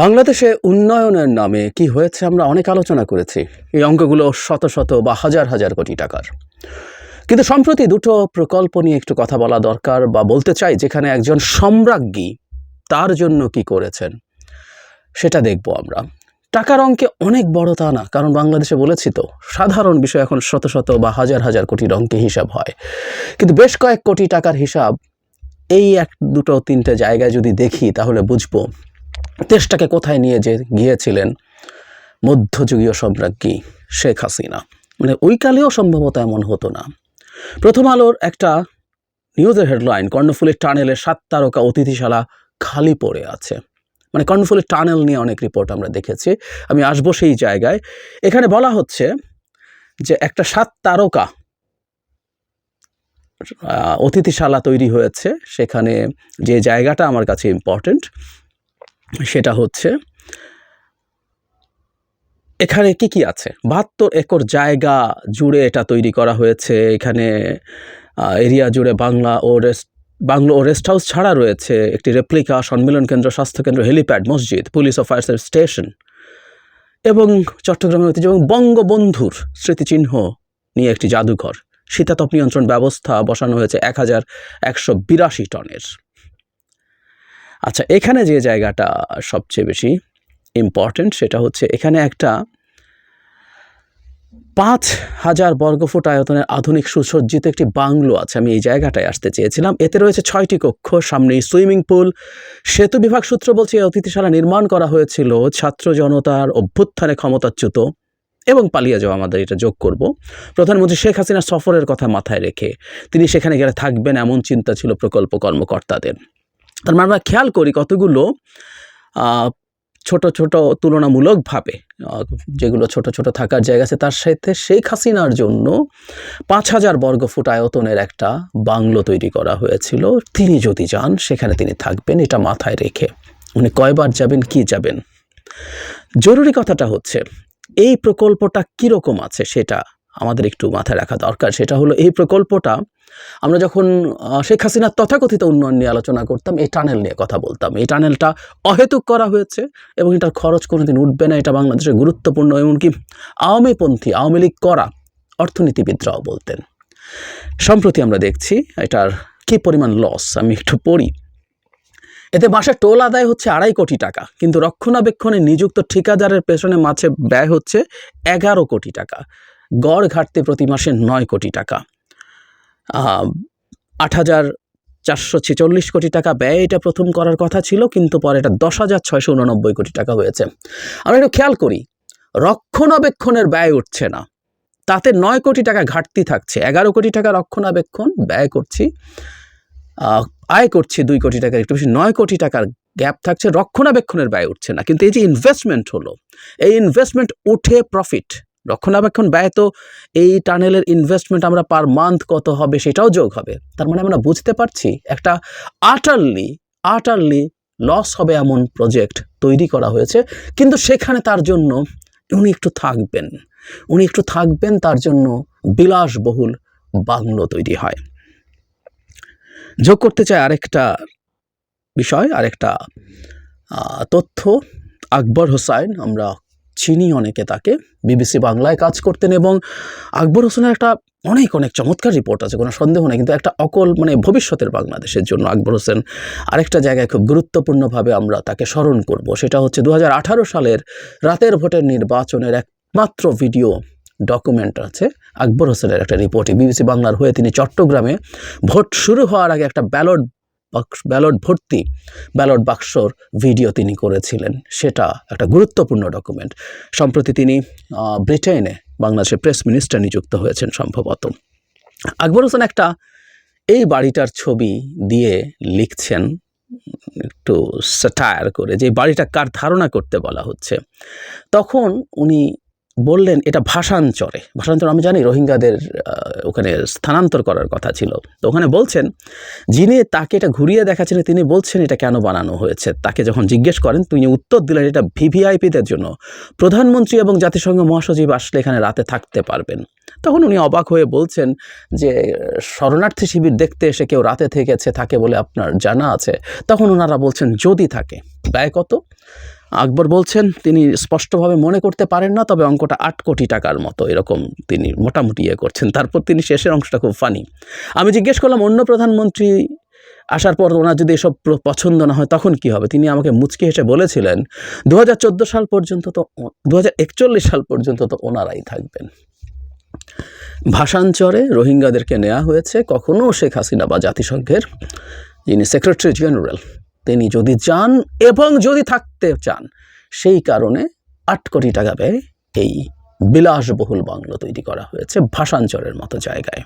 বাংলাদেশে উন্নয়নের নামে কি হয়েছে আমরা অনেক আলোচনা করেছি। এই অঙ্কগুলো শত শত বা হাজার হাজার কোটি টাকার। কিন্তু সম্প্রতি দুটো প্রকল্প নিয়ে একটু কথা বলা দরকার বা বলতে চাই, যেখানে একজন সম্রাজ্ঞী তার জন্য কি করেছেন, সেটা দেখব আমরা। টাকার অঙ্কে অনেক বড় তা না, কারণ বাংলাদেশে বলেছি তো, সাধারণ বিষয় এখন শত শত বা হাজার হাজার কোটির অঙ্কে হিসাব হয়। কিন্তু বেশ কয়েক কোটি টাকার হিসাব, এই এক, দুটো, তিনটে জায়গায় যদি দেখি, তাহলে বুঝব দেশটাকে কোথায় নিয়ে যে গিয়েছিলেন মধ্যযুগীয় সম্রাজ্ঞী শেখ হাসিনা। মানে ওইকালেও সম্ভবত এমন হতো না। প্রথম আলোর একটা নিউজের হেডলাইন, কর্ণফুলের টানেলে সাত তারকা অতিথিশালা খালি পড়ে আছে। মানে কর্ণফুলের টানেল নিয়ে অনেক রিপোর্ট আমরা দেখেছি। আমি আসব সেই জায়গায়। এখানে বলা হচ্ছে যে একটা সাত তারকা অতিথিশালা তৈরি হয়েছে। সেখানে যে জায়গাটা আমার কাছে ইম্পর্টেন্ট সেটা হচ্ছে, এখানে কি কি আছে? বাহাত্তর একর জায়গা জুড়ে এটা তৈরি করা হয়েছে। এখানে এরিয়া জুড়ে বাংলা ও রেস্ট বাংলো ও রেস্ট হাউস ছাড়া রয়েছে একটি রেপ্লিকা সম্মেলন কেন্দ্র, স্বাস্থ্যকেন্দ্র, হেলিপ্যাড, মসজিদ, পুলিশ ও ফায়ার সার্ভিস স্টেশন এবং চট্টগ্রামের ঐতিহ্য এবং বঙ্গবন্ধুর স্মৃতিচিহ্ন নিয়ে একটি জাদুঘর। শীতাতপ নিয়ন্ত্রণ ব্যবস্থা বসানো হয়েছে এক হাজার একশো বিরাশি টনের। আচ্ছা এখানে যে জায়গাটা সবচেয়ে বেশি ইম্পর্ট্যান্ট সেটা হচ্ছে এখানে একটা পাঁচ হাজার বর্গফুট আয়তনের আধুনিক সুসজ্জিত একটি বাংলো আছে। আমি এই জায়গাটায় আসতে চেয়েছিলাম। এতে রয়েছে ছয়টি কক্ষ, সামনেই সুইমিং পুল। সেতু বিভাগ সূত্র বলছে অতিথিশালা নির্মাণ করা হয়েছিল ছাত্র জনতার অভ্যুত্থানে ক্ষমতাচ্যুত এবং পালিয়ে যাওয়া। আমাদের এটা যোগ করব। প্রধানমন্ত্রী শেখ হাসিনার সফরের কথা মাথায় রেখে তিনি সেখানে গেলে থাকবেন এমন চিন্তা ছিল প্রকল্প কর্মকর্তাদের। তার মানে আমরা খেয়াল করি কতগুলো ছোট ছোট তুলনামূলকভাবে যেগুলো ছোট ছোট থাকার জায়গা আছে, তার সাথে শেখ হাসিনার জন্য পাঁচ হাজার বর্গফুট আয়তনের একটা বাংলো তৈরি করা হয়েছিল। তিনি যদি যান, সেখানে তিনি থাকবেন, এটা মাথায় রেখে। উনি কয়বার যাবেন, কি যাবেন? জরুরি কথাটা হচ্ছে, এই প্রকল্পটা কীরকম আছে সেটা আমাদের একটু মাথায় রাখা দরকার। সেটা হলো, এই প্রকল্পটা আমরা যখন শেখ হাসিনার তথাকথিত উন্নয়ন নিয়ে আলোচনা করতাম, এই টানেল নিয়ে কথা বলতাম। এই টানেলটা অহেতুক করা হয়েছে এবং এটার খরচ কোনোদিন উঠবে না, এটা বাংলাদেশের গুরুত্বপূর্ণ। এমনকি আওয়ামীপন্থী, আওয়ামী লীগ করা অর্থনীতিবিদরাও বলতেন। সম্প্রতি আমরা দেখছি এটার কী পরিমাণ লস আমি একটু পড়ি। এতে মাসে টোল আদায় হচ্ছে আড়াই কোটি টাকা, কিন্তু রক্ষণাবেক্ষণে নিযুক্ত ঠিকাদারের পেছনে মাঝে ব্যয় হচ্ছে এগারো কোটি টাকা। গড় ঘাটতি প্রতি মাসে নয় কোটি টাকা। আট হাজার চারশো ছেচল্লিশ কোটি টাকা ব্যয় এটা প্রথম করার কথা ছিল, কিন্তু পরে এটা দশ হাজার ছয়শো উননব্বই কোটি টাকা হয়েছে। আমরা একটু খেয়াল করি, রক্ষণাবেক্ষণের ব্যয় উঠছে না। তাতে নয় কোটি টাকা ঘাটতি থাকছে। এগারো কোটি টাকা রক্ষণাবেক্ষণ, ব্যয় করছি আয় করছি দুই কোটি টাকার একটু বেশি। নয় কোটি টাকার গ্যাপ থাকছে, রক্ষণাবেক্ষণের ব্যয় উঠছে না। কিন্তু এই যে ইনভেস্টমেন্ট হলো, এই ইনভেস্টমেন্ট উঠে প্রফিট রক্ষণাবেক্ষণ ব্যয় তো এই টানেলের ইনভেস্টমেন্ট আমরা পার মান্থ কত হবে সেটাও যোগ হবে। তার মানে আমরা বুঝতে পারছি একটা আটারলি আটারলি লস হবে এমন প্রজেক্ট তৈরি করা হয়েছে। কিন্তু সেখানে তার জন্য উনি একটু থাকবেন। উনি একটু থাকবেন, তার জন্য বিলাসবহুল বাংলো তৈরি হয়। যোগ করতে চাই আরেকটা বিষয়, আরেকটা তথ্য। আকবর হোসাইন, আমরা চিনি অনেকে তাকে বিবিসি বাংলায় কাজ করতেন এবং আকবর হোসেনের একটা অনেক অনেক চমৎকার রিপোর্ট আছে, কোনো সন্দেহ নেই, কিন্তু একটা অকল মানে ভবিষ্যতের বাংলাদেশের জন্য আকবর হোসেন আরেকটা জায়গায় খুব গুরুত্বপূর্ণভাবে আমরা তাকে স্মরণ করব, সেটা হচ্ছে দু হাজার আঠারো সালের রাতের ভোটের নির্বাচনের একমাত্র ভিডিও ডকুমেন্ট আছে, আকবর হোসেনের একটা রিপোর্টে বিবিসি বাংলার হয়ে তিনি চট্টগ্রামে ভোট শুরু হওয়ার আগে একটা ব্যালট বাক্স ব্যালট ভর্তি ব্যালট বাক্সর ভিডিও তিনি করেছিলেন। সেটা একটা গুরুত্বপূর্ণ ডকুমেন্ট সম্প্রতি তিনি ব্রিটেনে বাংলাদেশের প্রেস মিনিস্টার নিযুক্ত হয়েছেন সম্ভবত। আকবর হোসেন একটা এই বাড়িটার ছবি দিয়ে লিখছেন, একটু স্যাটায়ার করে, যে বাড়িটা কার ধারণা করতে বলা হচ্ছে। তখন উনি বললেন, এটা ভাষান্তরে। ভাষান্তর আমি জানি রোহিঙ্গাদের ওখানে স্থানান্তর করার কথা ছিল। তো ওখানে বলছেন, যিনি তাকে এটা ঘুরিয়ে দেখাচ্ছেন, তিনি বলছেন এটা কেন বানানো হয়েছে? তাকে যখন জিজ্ঞেস করেন, তিনি উত্তর দিলেন, এটা ভিভিআইপিদের জন্য। প্রধানমন্ত্রী এবং জাতিসংঘ মহাসচিব আসলে এখানে রাতে থাকতে পারবেন। তখন উনি অবাক হয়ে বলছেন যে, শরণার্থী শিবির দেখতে এসে কেউ রাতে থেকেছে, থাকে বলে আপনার জানা আছে। তখন ওনারা বলছেন, যদি থাকে। ব্যয় কত? আকবর বলছেন, তিনি স্পষ্টভাবে মনে করতে পারেন না, তবে অঙ্কটা আট কোটি টাকার মতো, এরকম তিনি মোটামুটি ইয়ে করছেন। তারপর তিনি শেষের অংশটা খুব ফানি আমি জিজ্ঞেস করলাম, অন্য প্রধানমন্ত্রী আসার পর ওনার যদি এসব পছন্দ না হয়, তখন কি হবে? তিনি আমাকে মুচকি হেসে বলেছিলেন দু হাজার চোদ্দ সাল পর্যন্ত তো দু হাজার একচল্লিশ সাল পর্যন্ত তো ওনারাই থাকবেন। ভাষাঞ্চরে রোহিঙ্গাদেরকে নেওয়া হয়েছে কখনও শেখ হাসিনা বা জাতিসংঘের যিনি সেক্রেটারি জেনারেল তিনি যদি চান এবং যদি থাকতে চান, সেই কারণে আট কোটি টাকা ব্যয় এই বিলাসবহুল বাংলো তৈরি করা হয়েছে ভাষাঞ্চরের মতো জায়গায়।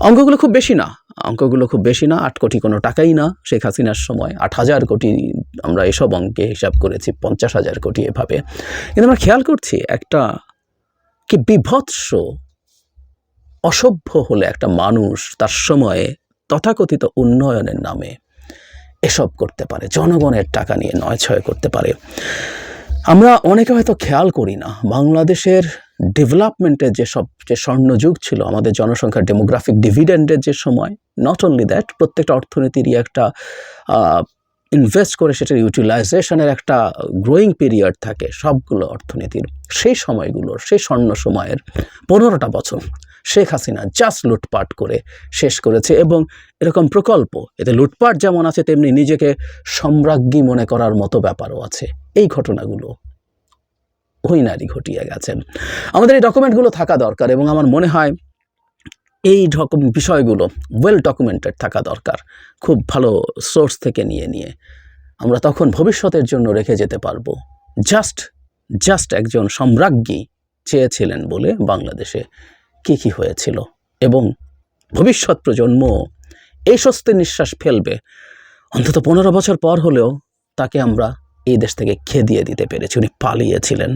অঙ্কগুলো খুব বেশি না, অঙ্কগুলো খুব বেশি না, আট কোটি কোনো টাকাই না। শেখ হাসিনার সময় আট হাজার কোটি, আমরা এসব অঙ্কে হিসাব করেছি, পঞ্চাশ হাজার কোটি এভাবে। কিন্তু আমরা খেয়াল করছি একটা কি বিভৎস, অসভ্য হলে একটা মানুষ তার সময়ে তথাকথিত উন্নয়নের নামে এসব করতে পারে, জনগণের টাকা নিয়ে নয় ছয় করতে পারে। আমরা অনেকে হয়তো খেয়াল করি না, বাংলাদেশের ডেভেলপমেন্টের যে সব, যে স্বর্ণযুগ ছিল, আমাদের জনসংখ্যার ডেমোগ্রাফিক ডিভিডেন্ডের যে সময় নট অনলি দ্যাট প্রত্যেকটা অর্থনীতিরই একটা ইনভেস্ট করে সেটার ইউটিলাইজেশনের একটা গ্রোয়িং পিরিয়ড থাকে, সবগুলো অর্থনীতির। সেই সময়গুলোর, সেই স্বর্ণ সময়ের পনেরোটা বছর। শেখ হাসিনা জাস্ট লুটপাট করে শেষ করেছে এবং এরকম প্রকল্প, এতে লুটপাট যেমন আছে, তেমনি নিজেকে সম্রাজ্ঞী মনে করার মতো ব্যাপারও আছে। এই ঘটনাগুলো ওই নারী ঘটিয়ে গেছেন আমাদের এই ডকুমেন্টগুলো থাকা দরকার এবং আমার মনে হয় এই ডকুম বিষয়গুলো ওয়েল ডকুমেন্টেড থাকা দরকার, খুব ভালো সোর্স থেকে নিয়ে নিয়ে। আমরা তখন ভবিষ্যতের জন্য রেখে যেতে পারব। জাস্ট জাস্ট একজন সম্রাজ্ঞী চেয়েছিলেন বলে বাংলাদেশে কী কী হয়েছিল এবং ভবিষ্যৎ প্রজন্ম এই স্বস্তির নিঃশ্বাস ফেলবে? অন্তত পনেরো বছর পর হলেও তাকে আমরা এই দেশ থেকে খেদিয়ে দিতে পেরেছি। উনি পালিয়েছিলেন।